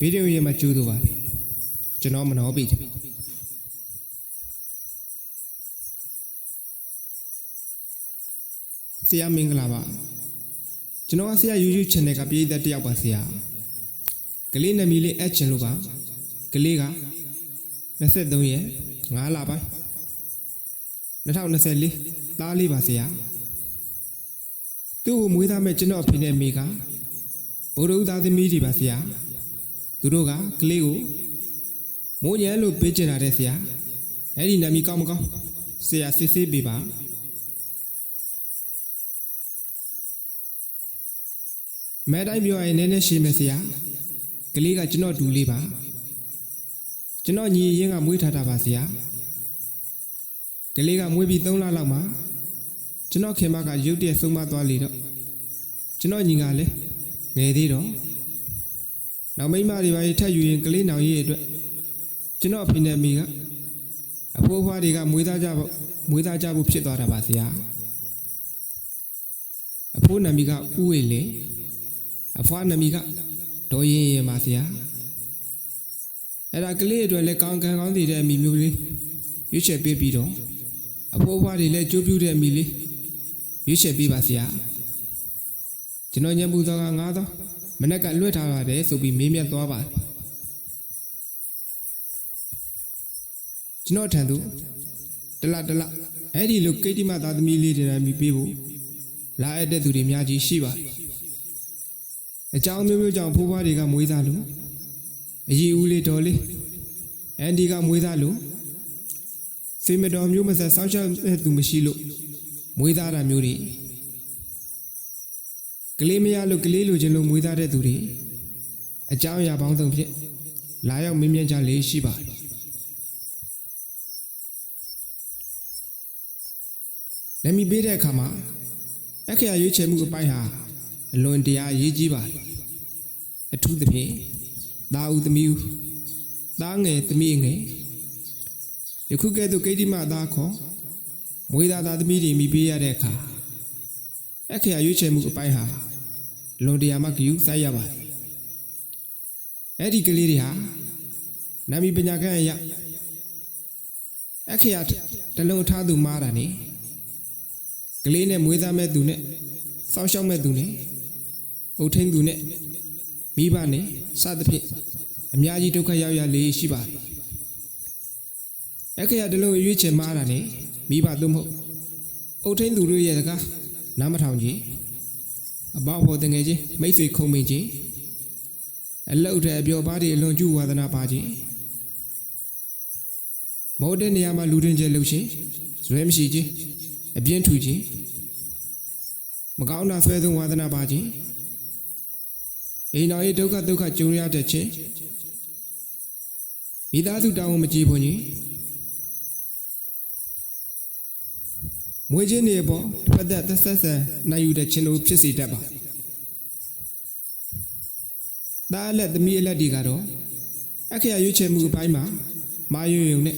ဗီဒီယိုရေးမှာကျူးသူပါလေကျွန်တော်မနှောပြီဆရာမင်္ဂလာပါကျွန်တော်ကဆရာ YouTube channel ကပြည်သက်တစ်ယောက်ပါဆရာကလေးနာမည်လေးအပ်ချင်လို့ပါကလေးက23ရက်5လပိုင်း2024သားလေးပါဆရာသူ့ကိုမွေးသားမဲ့ကျွန်တော်အဖေနဲ့မိကဗုဒ္ဓဦးသားသမီးတွေပါဆရာ သူတို့ကကလေးကိုမိုးညံလို့ပေးချင်တာတဲ့ဆရာအဲ့ဒီနာမည်ကောင်းမကောင်းဆရာစစ်ဆေးပေးပါမဲတိုင်းပြောရင်နည်းနည်းရှင်းမယ်ဆရာကလေးကကျွန်တော်ဒူလေးပါကျွန်တော်ညီရင်ကမွေးထားတာပါဆရာကလေးကမွေးပြီး3လလောက်မှာကျွန်တော်ခင်မကရုတ်တရက်ဆုံးမသွားလေတော့ကျွန်တော်ညီကလည်းငယ်သေးတော့ နောက်မိန်းမတွေပါထက်ယူရင်ကလေးနောင်ရေးအတွက်ကျွန်တော်အဖေနဲ့မိကအဖိုးအဖွားတွေကမွေးသားကြဖို့မွေးသားကြဖို့ဖြစ်သွားတာပါဆရာအဖိုးနာမည်ကဥဝေလေအဖွားနာမည်ကဒေါ်ရင်ရင်ပါဆရာအဲ့ဒါကလေးအတွက်လည်းကောင်းကံကောင်းတည်တဲ့အမိမျိုးလေးရွေးချယ်ပေးပြီးတော့အဖိုးအဖွားတွေလည်းကြိုးပြူတဲ့အမိလေးရွေးချယ်ပေးပါဆရာကျွန်တော်ညံပူသောကငားသော မနေ့ကလွှတ်ထားပါတယ်ဆိုပြီးမေးမြတ်သွားပါတယ်ကျွန်တော်ထံသို့တလတလအဲ့ဒီလိုကိတ္တိမသားသမီးလေးတွေနဲ့မိပေးဖို့လာအပ်တဲ့သူတွေအများကြီးရှိပါတယ်အကြောင်းမျိုးမျိုးကြောင့်ဖိုးဖွားတွေကမွေးသားလို့အကြီးဦးလေးတော်လေးအန်ဒီကမွေးသားလို့စေမတော်မျိုးမဆက်စောင်းရှောက်တဲ့သူမရှိလို့မွေးသားတာမျိုးတွေ ကလေးမရလို့ကလေးလိုချင်လို့မွေးသားတဲ့သူတွေအကြောင်းအရာပေါင်းစုံဖြင့်လာရောက်မင်းမြန်းကြလေးရှိပါတယ်။လက်မီပေးတဲ့အခါမှာအခရာရွေးချယ်မှုအပိုင်းဟာအလွန်တရာအရေးကြီးပါတယ်။အထူးသဖြင့်သားဦးသမီးဦးသားငယ်သမီးငယ်ယခုကဲ့သို့ကိတ္တိမသားခေါ်မွေးသားသားသမီးတွေမိပေးရတဲ့အခါအခရာရွေးချယ်မှုအပိုင်းဟာ လွန်တရားမှဂယူစိုက်ရပါတယ်အဲ့ဒီကလေးတွေဟာနာမည်ပညာခန့်အရအခရာတလုံးထားသူမားတာနေကလေးနဲ့မွေးသားမဲ့သူနဲ့စောင်းရှောက်မဲ့သူနဲ့အုတ်ထင်းသူနဲ့မိဘနဲ့စသဖြင့်အများကြီးဒုက္ခရောက်ရလေရှိပါတယ်အခရာတလုံးရွေးချယ်မားတာနေမိဘသို့မဟုတ်အုတ်ထင်းသူတို့ရဲ့စကားနားမထောင်ကြည့် အဘောက်ဖို့တငယ်ချင်းမိတ်ဆွေခုံမင်းချင်းအလုတ်တဲ့အပြောပါးတွေအလွန်ကျူဝါဒနာပါချင်းမောတဲ့နေရာမှာလူတွင်ကျဲလှုပ်ရှင်ဇွဲမရှိချင်းအပြင်းထူချင်းမကောင်းတာဆွဲဆုံးဝါဒနာပါချင်းအိမ်တော်ရဲ့ဒုက္ခဒုက္ခကြုံရတဲ့ချင်းမိသားစုတောင်းမကြည့်ဖို့ချင်း မွေးချင်းတွေပေါ့တစ်ဖက်သက်သက်ဆက်ဆန်နိုင်ယူတဲ့ချင်းတို့ဖြစ်စေတတ်ပါဒါအလက်သမီးအလက်တွေကတော့အခရာရွေးချယ်မှုအပိုင်းမှာမာယွယုံနဲ့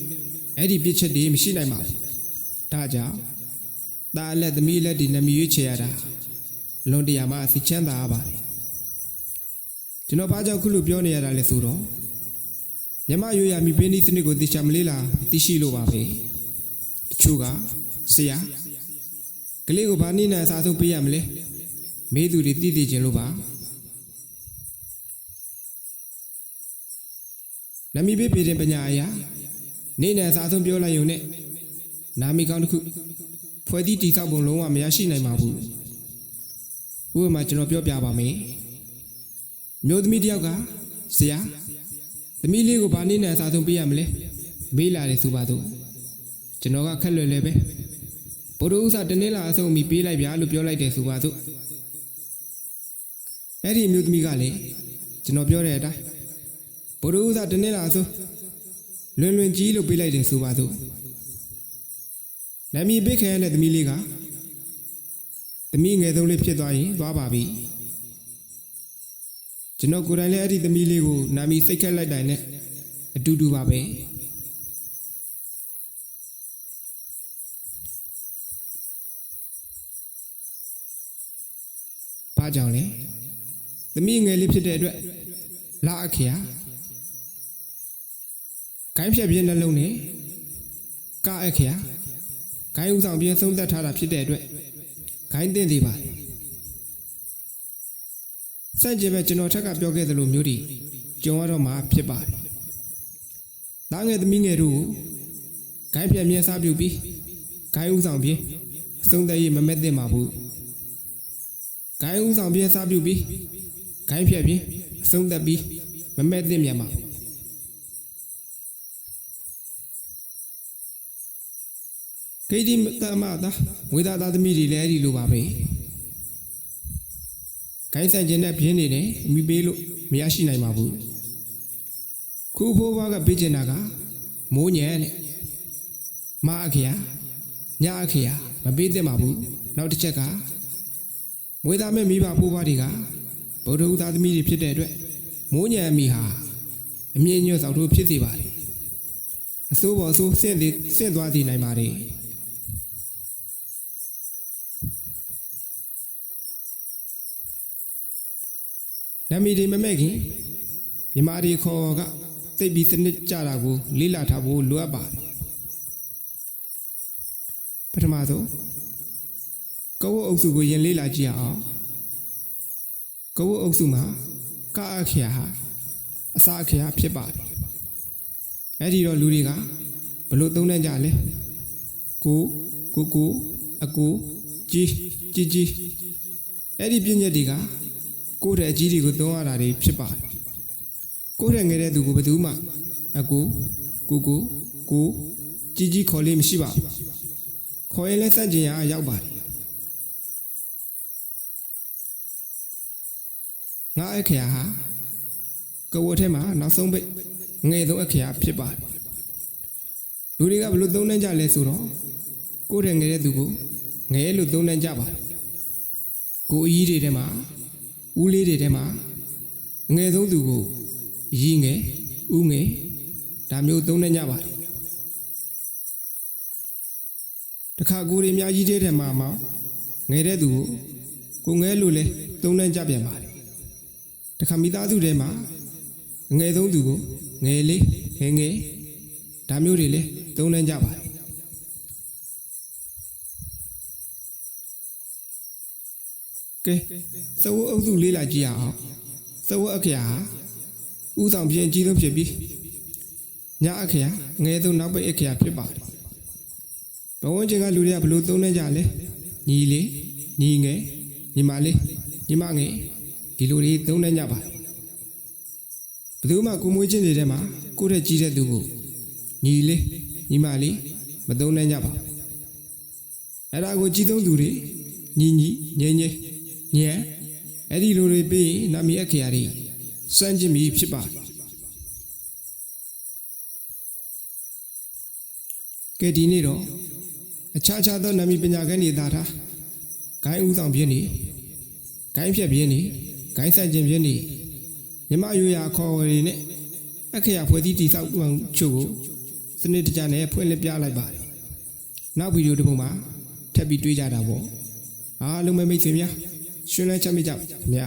အဲ့ဒီပြစ်ချက်တွေမရှိနိုင်ပါဘူးဒါကြောင့်ဒါအလက်သမီးအလက်တွေနဲ့မြရွေးချယ်ရတာလွန်တရားမှအစီချမ်းသာရပါတယ်ကျွန်တော်ဘာကြောင့်ခုလိုပြောနေရတာလဲဆိုတော့မြမရွေးရမိပေးနည်းစနစ်ကိုသိချမလေးလားသိရှိလို့ပါပဲတချို့ကဆရာ ကလေးကိုဘာနည်းနဲ့အစားဆုံးပေးရမလဲမေးသူတွေတည်တည်ခြင်းလို့ပါနမီပေးပြည်တဲ့ပညာအရာနေနဲ့အစားဆုံးပြောလိုက်ရုံနဲ့နာမီကောင်းတစ်ခုဖွဲ့သည့်တိဆောက်ပုံလုံးဝမရရှိနိုင်ပါဘူးဥပမာကျွန်တော်ပြောပြပါမယ်မျိုးသမီးတစ်ယောက်ကဆရာသမီးလေးကိုဘာနည်းနဲ့အစားဆုံးပေးရမလဲမေးလာတယ်ဆိုပါတော့ကျွန်တော်ကခက်လွယ်လွယ်ပဲ ဘုဒ္ဓဥစ္စာတနေ့လာအဆုံးမိပေးလိုက်ဗျာလို့ပြောလိုက်တယ်ဆိုပါစို့အဲ့ဒီအမျိုးသမီးကလည်းကျွန်တော်ပြောတဲ့အတိုင်းဘုဒ္ဓဥစ္စာတနေ့လာအဆုံးလွင်လွင်ကြီးလို့ပေးလိုက်တယ်ဆိုပါစို့နာမည်ပေးခဲတဲ့သမီးလေးကသမီးငယ်ဆုံးလေးဖြစ်သွားရင်သွားပါပြီကျွန်တော်ကိုယ်တိုင်လည်းအဲ့ဒီသမီးလေးကိုနာမည်စိတ်ခက်လိုက်တိုင်းနဲ့အတူတူပါပဲ ဘာကြောင့်လဲသမီးငယ်လေးဖြစ်တဲ့အတွက်လာအခရာကိုင်းဖြက်ပြင်းနှလုံးနဲ့ကအခရာကိုင်းဥဆောင်ပြင်းသုံးသက်ထားတာဖြစ်တဲ့အတွက်ကိုင်းသိမ့်သေးပါစန့်ကျင်ပဲကျွန်တော်ထက်ကပြောခဲ့သလိုမျိုးတွေကြုံရတော့မှာဖြစ်ပါတယ်။သားငယ်သမီးငယ်တို့ကိုကိုင်းဖြက်မြဲစားပြုပြီးကိုင်းဥဆောင်ပြင်းအဆုံးသက်ရေးမမက်သင့်ပါဘူး။ ကိုင်းဥဆောင်ပြင်းစားပြုပြီးကိုင်းဖြက်ပြင်းအဆုံးသက်ပြီးမမက်သင့်မြန်ပါဘူး။ဂိတိတမသာဝေဒသာသမီးတွေလည်းအဲ့ဒီလိုပါပဲ။ကိုင်းဆိုင်ခြင်းနဲ့ပြင်းနေတယ်အမိပေးလို့မရရှိနိုင်ပါဘူး။ခုဖိုးဘွားကပေးချင်တာကမိုးညံတဲ့မအခရာညအခရာမပေးသင့်ပါဘူး။နောက်တစ်ချက်က မွေးသားမဲ့မိဘဖိုးဘွားတွေကဗုဒ္ဓဦးသားသမီးတွေဖြစ်တဲ့အတွက်မိုးညံအမိဟာအမြင့်ညွတ်ဆောင်တို့ဖြစ်စေပါတယ်။အစိုးပေါ်အစိုးဆင့်သေးဆင့်သွားသေးနိုင်ပါတယ်။နမီဒီမမဲ့ခင်မြမာဒီခေါ်ကသိပ်ပြီးစနစ်ကြတာကို လေးလာထားဖို့လိုအပ်ပါတယ်ပထမဆုံး ကဝတ်အုပ်စုကိုရင်လေးလာကြည့်အောင်ကဝတ်အုပ်စုမှာကအခရာဟာအစာအခရာဖြစ်ပါတယ်အဲ့ဒီတော့လူတွေကဘလို့သုံးတတ်ကြလဲကိုကိုကိုအကိုကြီးကြီးကြီးအဲ့ဒီပြည့်ညက်တွေကကိုယ့်တဲ့အကြီးတွေကိုသုံးရတာတွေဖြစ်ပါတယ်။ကိုယ့်ရဲ့ငယ်တဲ့သူကိုဘယ်သူမှအကူကိုကိုကိုကြီးကြီးခေါ်လေးမရှိပါဘူး။ခေါ်ရင်လည်းစန့်ကျင်ရရောက်ပါတယ်။ ငါအခရာဟာကဝတ်ထဲမှာနောက်ဆုံးပိတ်ငယ်ဆုံးအခရာဖြစ်ပါတယ်။လူတွေကဘယ်လိုသုံးနှံကြလဲဆိုတော့ကိုယ့်ရဲ့ငယ်တဲ့သူကိုငယ်လို့သုံးနှံကြပါတယ်။ကိုအကြီးတွေထဲမှာဦးလေးတွေထဲမှာအငယ်ဆုံးသူကိုရီငယ်ဦးငယ်ဒါမျိုးသုံးနေကြပါတယ်တခါကိုရီအများကြီးတဲ့ထဲမှာမှငယ်တဲ့သူကိုကိုငယ်လို့လဲသုံးနေကြပြန်ပါတယ် တခါမိသားစုထဲမှာအငယ်ဆုံးသူကိုငယ်လေးငယ်ငယ်ဒါမျိုးတွေလဲသုံးနေကြပါတယ်ကဲသဝအုပ်စုလေးလာကြည့်ရအောင်သဝအခရာဟာဥဆောင်ပြင်းအကြီးဆုံးဖြစ်ပြီးညအခရာငယ်ဆုံးနောက်ပိတ်အခရာဖြစ်ပါတယ်ဘဝဝင်ချင်းကလူတွေကဘလို့သုံးနေကြလဲညီလေးညီငယ်ညီမလေးညီမငယ် ဒီလိုတွေသုံးနေကြပါတယ်ဘယ်သူမှကိုမွေးချင်းတွေထဲမှာကိုယ့်တဲ့ကြီးတဲ့သူကိုညီလေးညီမလေးမသုံးနေကြပါဘူးအဲ့ဒါကိုကြီးသုံးသူတွေညီညီငယ်ငယ်ညံအဲ့ဒီလိုတွေပြီးရင်နာမည်အခရာတွေစမ်းကျင်ပြီးဖြစ်ပါတယ်ကဲဒီနေ့တော့အခြားခြားသောနာမည်ပညာခန်းတွေသာထားဂိုင်းဥဆောင်ပြင်းနေဂိုင်းဖြက်ပြင်းနေ ဂိုင်းဆန့်ကျင်ပြင်းနေမြမရိုးရာခေါ်ဝေတွေနဲ့အခရာဖွဲ့စည်းတည်ဆောက်အောင်ချို့ကိုစနစ်တကျနဲ့ဖွင့်လှစ်ပြလိုက်ပါတယ်နောက်ဗီဒီယိုတစ်ပုဒ်မှာထပ်ပြီးတွေးကြတာပေါ့အားလုံးပဲမိတ်ဆွေများရှင်လန်းချမ်းမြေ့ကြပါခင်ဗျာ